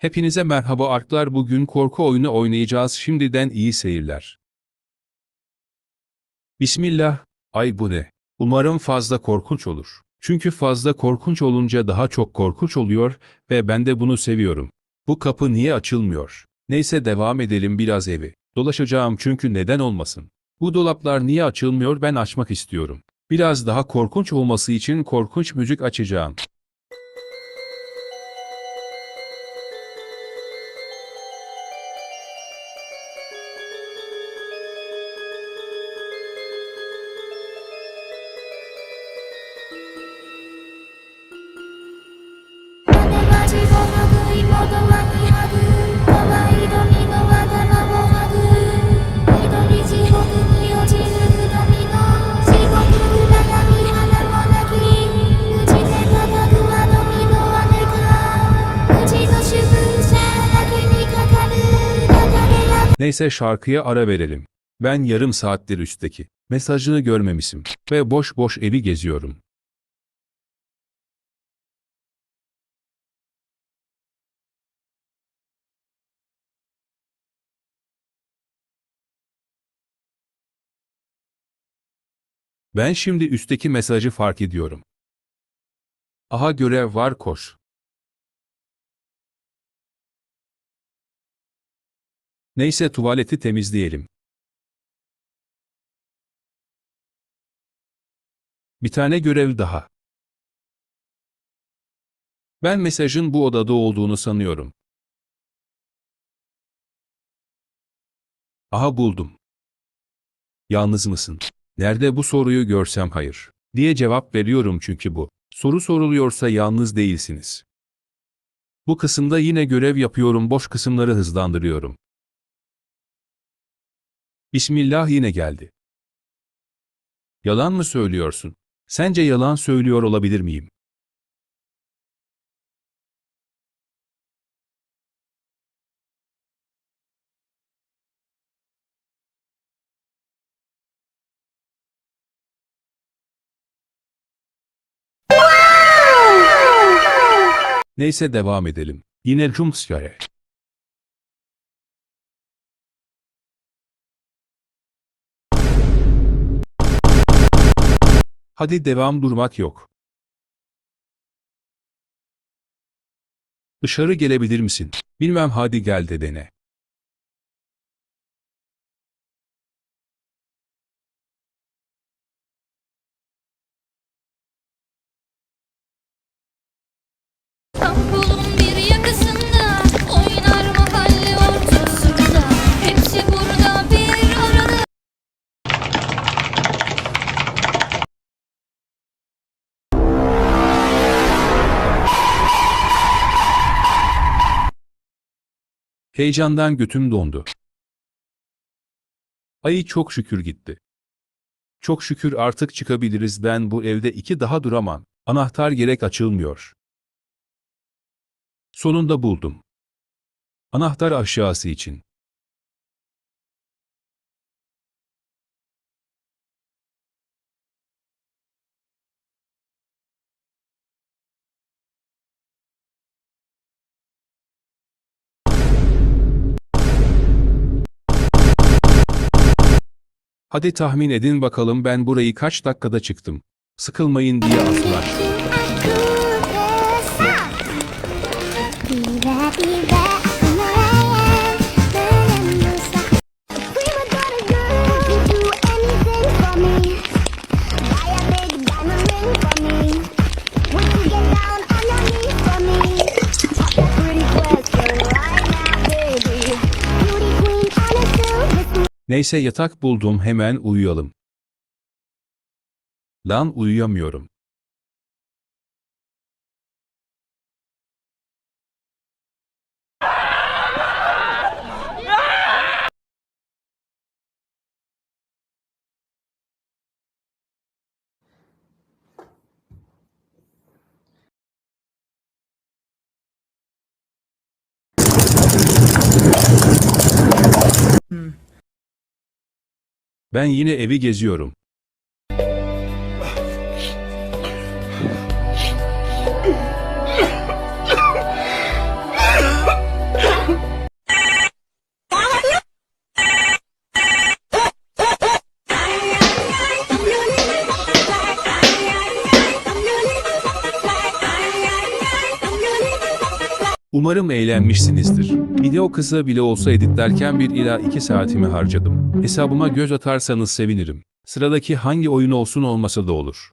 Hepinize merhaba arklar bugün korku oyunu oynayacağız şimdiden iyi seyirler. Bismillah, ay bu ne? Umarım fazla korkunç olur. Çünkü fazla korkunç olunca daha çok korkunç oluyor ve ben de bunu seviyorum. Bu kapı niye açılmıyor? Neyse devam edelim biraz evi. Dolaşacağım çünkü neden olmasın? Bu dolaplar niye açılmıyor ben açmak istiyorum. Biraz daha korkunç olması için korkunç müzik açacağım.「Neyse şarkıya ara verelim. Ben yarım saattir üstteki mesajını görmemişim ve boş boş evi geziyorum. Ben şimdi üstteki mesajı fark ediyorum. Aha görev var koş. Neyse tuvaleti temizleyelim. Bir tane görev daha. Ben mesajın bu odada olduğunu sanıyorum. Aha buldum. Yalnız mısın? Nerede bu soruyu görsem hayır diye cevap veriyorum çünkü bu. Soru soruluyorsa yalnız değilsiniz. Bu kısımda yine görev yapıyorum boş kısımları hızlandırıyorum. Bismillah yine geldi. Yalan mı söylüyorsun? Sence yalan söylüyor olabilir miyim? Neyse devam edelim. Yine jumpscare. Hadi devam durmak yok. Dışarı gelebilir misin? Bilmem hadi gel de dene. Heyecandan götüm dondu. Ay çok şükür gitti. Çok şükür artık çıkabiliriz ben bu evde iki daha duramam. Anahtar gerek açılmıyor. Sonunda buldum. Anahtar aşağısı için. Hadi tahmin edin bakalım ben burayı kaç dakikada çıktım. Sıkılmayın diye asla. Neyse yatak buldum hemen uyuyalım. Lan uyuyamıyorum. Ben yine evi geziyorum. Umarım eğlenmişsinizdir. Video kısa bile olsa editlerken 1 ila 2 saatimi harcadım. Hesabıma göz atarsanız sevinirim. Sıradaki hangi oyun olsun olmasa da olur.